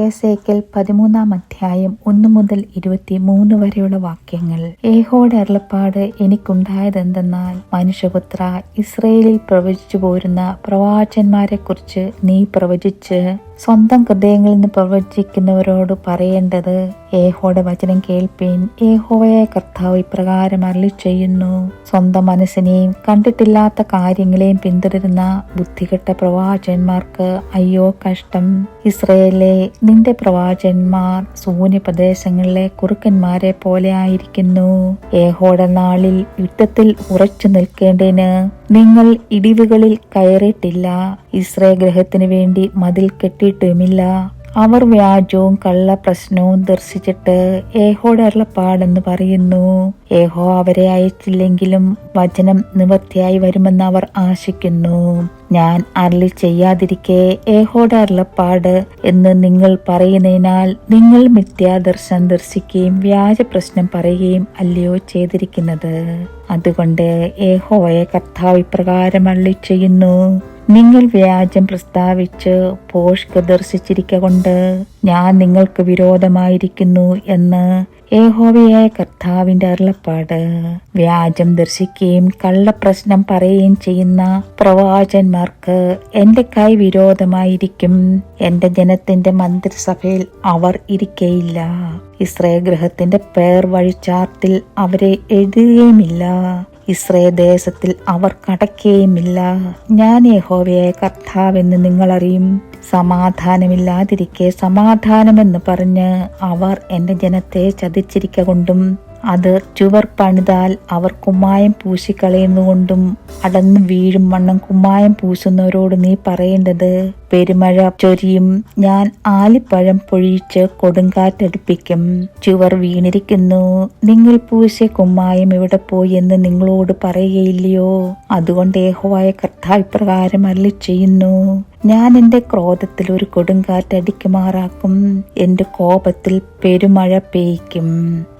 യഹേസേക്കൽ പതിമൂന്നാം അധ്യായം ഒന്നു മുതൽ ഇരുപത്തി മൂന്ന് വരെയുള്ള വാക്യങ്ങൾ. ഏഹോടെ അരുളപ്പാട് എനിക്കുണ്ടായതെന്തെന്നാൽ മനുഷ്യപുത്ര ഇസ്രയേലിൽ പ്രവചിച്ചു പോരുന്ന പ്രവാചന്മാരെ കുറിച്ച് നീ പ്രവചിച്ച് സ്വന്തം ഹൃദയങ്ങളിൽ നിന്ന് പ്രവചിക്കുന്നവരോട് പറയേണ്ടത് ഏഹോടെ വചനം കേൾപ്പീൻ. ഏഹോയെ കർത്താവ് ഇപ്രകാരം അരളി ചെയ്യുന്നു. സ്വന്തം മനസ്സിനെയും കണ്ടിട്ടില്ലാത്ത കാര്യങ്ങളെയും പിന്തുടരുന്ന ബുദ്ധികെട്ട പ്രവാചകന്മാർക്ക് അയ്യോ കഷ്ടം. ഇസ്രയേലെ നിന്റെ പ്രവാചകന്മാർ ശൂന്യ പ്രദേശങ്ങളിലെ കുറുക്കന്മാരെ പോലെ ആയിരിക്കുന്നു. ഏഹോടെ നാളിൽ യുദ്ധത്തിൽ ഉറച്ചു നിൽക്കേണ്ടതിന് നിങ്ങൾ ഇടിവുകളിൽ കയറിയിട്ടില്ല. ഇസ്രേ ഗ്രഹത്തിനു വേണ്ടി മതിൽ കെട്ടിയിട്ടുമില്ല. അവർ വ്യാജവും കള്ള പ്രശ്നവും ദർശിച്ചിട്ട് ഏഹോടെ അരുളപ്പാടെന്ന് പറയുന്നു. ഏഹോ അവരെ അയച്ചില്ലെങ്കിലും വചനം നിവൃത്തിയായി വരുമെന്ന് അവർ ആശിക്കുന്നു. ഞാൻ അരളി ചെയ്യാതിരിക്കെ ഏഹോടെ അരുളപ്പാട് എന്ന് നിങ്ങൾ പറയുന്നതിനാൽ നിങ്ങൾ മിഥ്യാദർശനം ദർശിക്കുകയും വ്യാജ പ്രശ്നം പറയുകയും അല്ലയോ ചെയ്തിരിക്കുന്നത്. അതുകൊണ്ട് ഏഹോയെ കർത്താവ് ഇപ്രകാരം അള്ളി ചെയ്യുന്നു. നിങ്ങൾ വ്യാജം പ്രസ്താവിച്ച് പോഷ്ക ദർശിച്ചിരിക്ക കൊണ്ട് ഞാൻ നിങ്ങൾക്ക് വിരോധമായിരിക്കുന്നു എന്ന് ഏഹോവയായ കർത്താവിന്റെ അരുളപ്പാട്. വ്യാജം ദർശിക്കുകയും കള്ളപ്രശ്നം പറയുകയും ചെയ്യുന്ന പ്രവാചന്മാർക്ക് എന്റെ കൈ വിരോധമായിരിക്കും. എന്റെ ജനത്തിന്റെ മന്ത്രിസഭയിൽ അവർ ഇരിക്കയില്ല. ഇസ്രേ ഗ്രഹത്തിന്റെ പേർ വഴിച്ചാർത്തിൽ അവരെ എഴുതുകയുമില്ല. ഇസ്രയേൽ ദേശത്തിൽ അവർ കടക്കുകയുമില്ല ഞാൻ യഹോവയായ കർത്താവെന്ന് നിങ്ങളറിയും. സമാധാനമില്ലാതിരിക്കെ സമാധാനമെന്ന് പറഞ്ഞ് അവർ എന്റെ ജനത്തെ ചതിച്ചിരിക്ക കൊണ്ടും അത് ചുവർ പണിതാൽ അവർ കുമ്മായം പൂശിക്കളയുന്നുകൊണ്ടും അടന്ന് വീഴും വണ്ണം കുമ്മായം പൂശുന്നവരോട് നീ പറയേണ്ടത് പെരുമഴ ചൊരിയും. ഞാൻ ആലിപ്പഴം പൊഴിച്ച് കൊടുങ്കാറ്റടിപ്പിക്കും ചുവർ വീണിരിക്കുന്നു. നിങ്ങൾ പൂശിയ കുമ്മായം എവിടെ പോയി എന്ന് നിങ്ങളോട് പറയുകയില്ലയോ? അതുകൊണ്ട് ഏഹോവായ കർത്താവ് ഇപ്രകാരം അല്ല ചെയ്യുന്നു ഞാൻ എന്റെ ക്രോധത്തിൽ ഒരു കൊടുങ്കാറ്റ് അടിക്കുമാറാക്കും എന്റെ കോപത്തിൽ പെരുമഴ പെയ്ക്കും.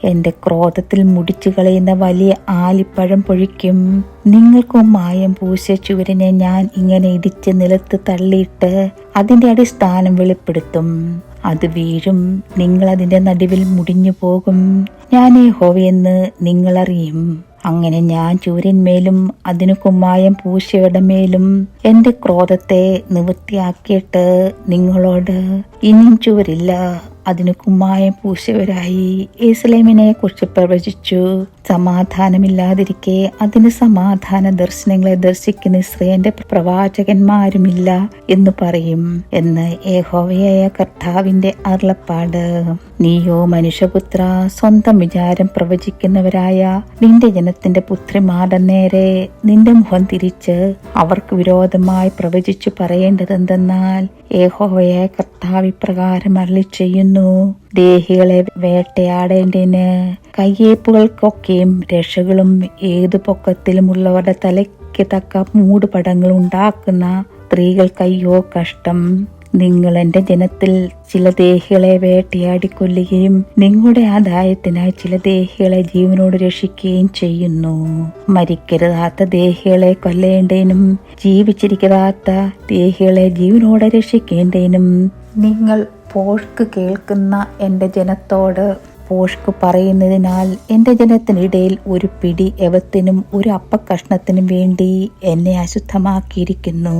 എന്റെ ക്രോധത്തിൽ മുടിച്ചു കളയുന്ന വലിയ ആലിപ്പഴം പൊഴിക്കും. നിങ്ങൾക്കും മായം പൂശ ചുവരിനെ ഞാൻ ഇങ്ങനെ ഇടിച്ച് നിലത്ത് തള്ളിയിട്ട് അതിന്റെ അടിസ്ഥാനം വെളിപ്പെടുത്തും. അത് വീഴും. നിങ്ങൾ അതിന്റെ നടുവിൽ മുടിഞ്ഞു പോകും. ഞാൻ ഹോവയെന്ന് നിങ്ങളറിയും. അങ്ങനെ ഞാൻ ചൂരന്മേലും അതിനു കുമ്മായം പൂശയുടെ മേലും എന്റെ ക്രോധത്തെ നിവൃത്തിയാക്കിയിട്ട് നിങ്ങളോട് ഇനിയും ചൂരില്ല അതിനു കുമ്മായം പൂശവരായി ഇസ്ലേമിനെ കുറിച്ച് പ്രവചിച്ചു. സമാധാനമില്ലാതിരിക്കെ അതിന് സമാധാന ദർശനങ്ങളെ ദർശിക്കുന്ന ഇസ്രയേന്റെ പ്രവാചകന്മാരുമില്ല എന്ന് പറയും. എന്ന് ഏഹോവയായ കർത്താവിന്റെ അരുളപ്പാട്. നീയോ മനുഷ്യപുത്ര സ്വന്തം വിചാരം പ്രവചിക്കുന്നവരായ നിന്റെ ജനത്തിന്റെ പുത്രിമാരുടെ നേരെ നിന്റെ മുഖം തിരിച്ച് അവർക്ക് വിരോധമായി പ്രവചിച്ചു പറയേണ്ടതെന്തെന്നാൽ ഏഹോവയെ കർത്താവിപ്രകാരം അരളി ചെയ്യുന്നു ദേഹികളെ വേട്ടയാടേണ്ടതിന് കയ്യേപ്പുകൾക്കൊക്കെയും രക്ഷകളും ഏതു പൊക്കത്തിലുമുള്ളവരുടെ തലയ്ക്ക് തക്ക മൂടുപടങ്ങൾ ഉണ്ടാക്കുന്ന സ്ത്രീകൾക്കയ്യോ കഷ്ടം. നിങ്ങൾ എന്റെ ജനത്തിൽ ചില ദേഹികളെ വേട്ടയാടിക്കൊല്ലുകയും നിങ്ങളുടെ ആദായത്തിനായി ചില ദേഹികളെ ജീവനോട് രക്ഷിക്കുകയും ചെയ്യുന്നു. മരിക്കരുതാത്ത ദേഹികളെ കൊല്ലേണ്ടതിനും ജീവിച്ചിരിക്കാത്ത ദേഹികളെ ജീവനോടെ രക്ഷിക്കേണ്ടതിനും നിങ്ങൾ പോഴ്ക്ക് കേൾക്കുന്ന എന്റെ ജനത്തോട് പോഷ്ക്ക് പറയുന്നതിനാൽ എന്റെ ജനത്തിനിടയിൽ ഒരു പിടി എവത്തിനും ഒരു അപ്പക്കഷ്ണത്തിനും വേണ്ടി എന്നെ അശുദ്ധമാക്കിയിരിക്കുന്നു.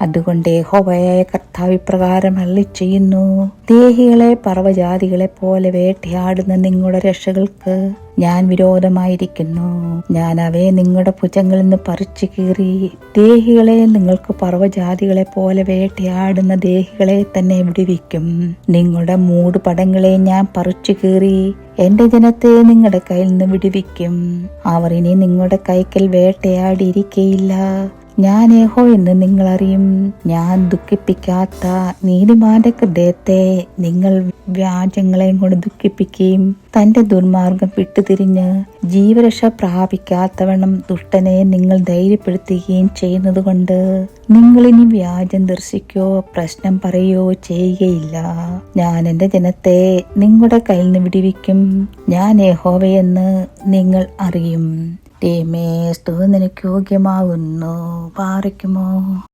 അതുകൊണ്ട് ഹോവയായ കർത്താവിപ്രകാരം അള്ളി ചെയ്യുന്നു ദേഹികളെ പർവജാതികളെ പോലെ വേട്ടയാടുന്ന നിങ്ങളുടെ രക്ഷകൾക്ക് ഞാൻ വിരോധമായിരിക്കുന്നു. ഞാൻ അവയെ നിങ്ങളുടെ ഭുജങ്ങളിൽ നിന്ന് പറിച്ചു കീറി. ദേഹികളെ നിങ്ങൾക്ക് പർവജാതികളെ പോലെ വേട്ടയാടുന്ന ദേഹികളെ തന്നെ വിടുവിക്കും. നിങ്ങളുടെ മൂടുപടങ്ങളെ ഞാൻ പറിച്ചു കീറി എന്റെ ജനത്തെ നിങ്ങളുടെ കയ്യിൽ നിന്ന് വിടുവിക്കും. അവർ ഇനി നിങ്ങളുടെ കൈക്കൽ വേട്ടയാടിയിരിക്കയില്ല. ഞാൻ ഏഹോ എന്ന് നിങ്ങൾ അറിയും ഞാൻ ദുഃഖിപ്പിക്കാത്ത നീതിമാന്റെ ഹൃദയത്തെ നിങ്ങൾ വ്യാജങ്ങളെയും കൊണ്ട് ദുഃഖിപ്പിക്കുകയും തന്റെ ദുർമാർഗം വിട്ടുതിരിഞ്ഞ് ജീവരക്ഷ പ്രാപിക്കാത്തവണ്ണം ദുഷ്ടനെ നിങ്ങൾ ധൈര്യപ്പെടുത്തുകയും ചെയ്യുന്നത് കൊണ്ട് നിങ്ങളിനി വ്യാജം ദർശിക്കോ പ്രശ്നം പറയോ ചെയ്യുകയില്ല. ഞാൻ എന്റെ ജനത്തെ നിങ്ങളുടെ കയ്യിൽ നിന്ന് വിടിവിക്കും. ഞാൻ ഏഹോവയെന്ന് നിങ്ങൾ അറിയും. ദൈവമേ സ്തുതി നിനക്ക് യോഗ്യമാകുന്നു പാറിക്കുമോ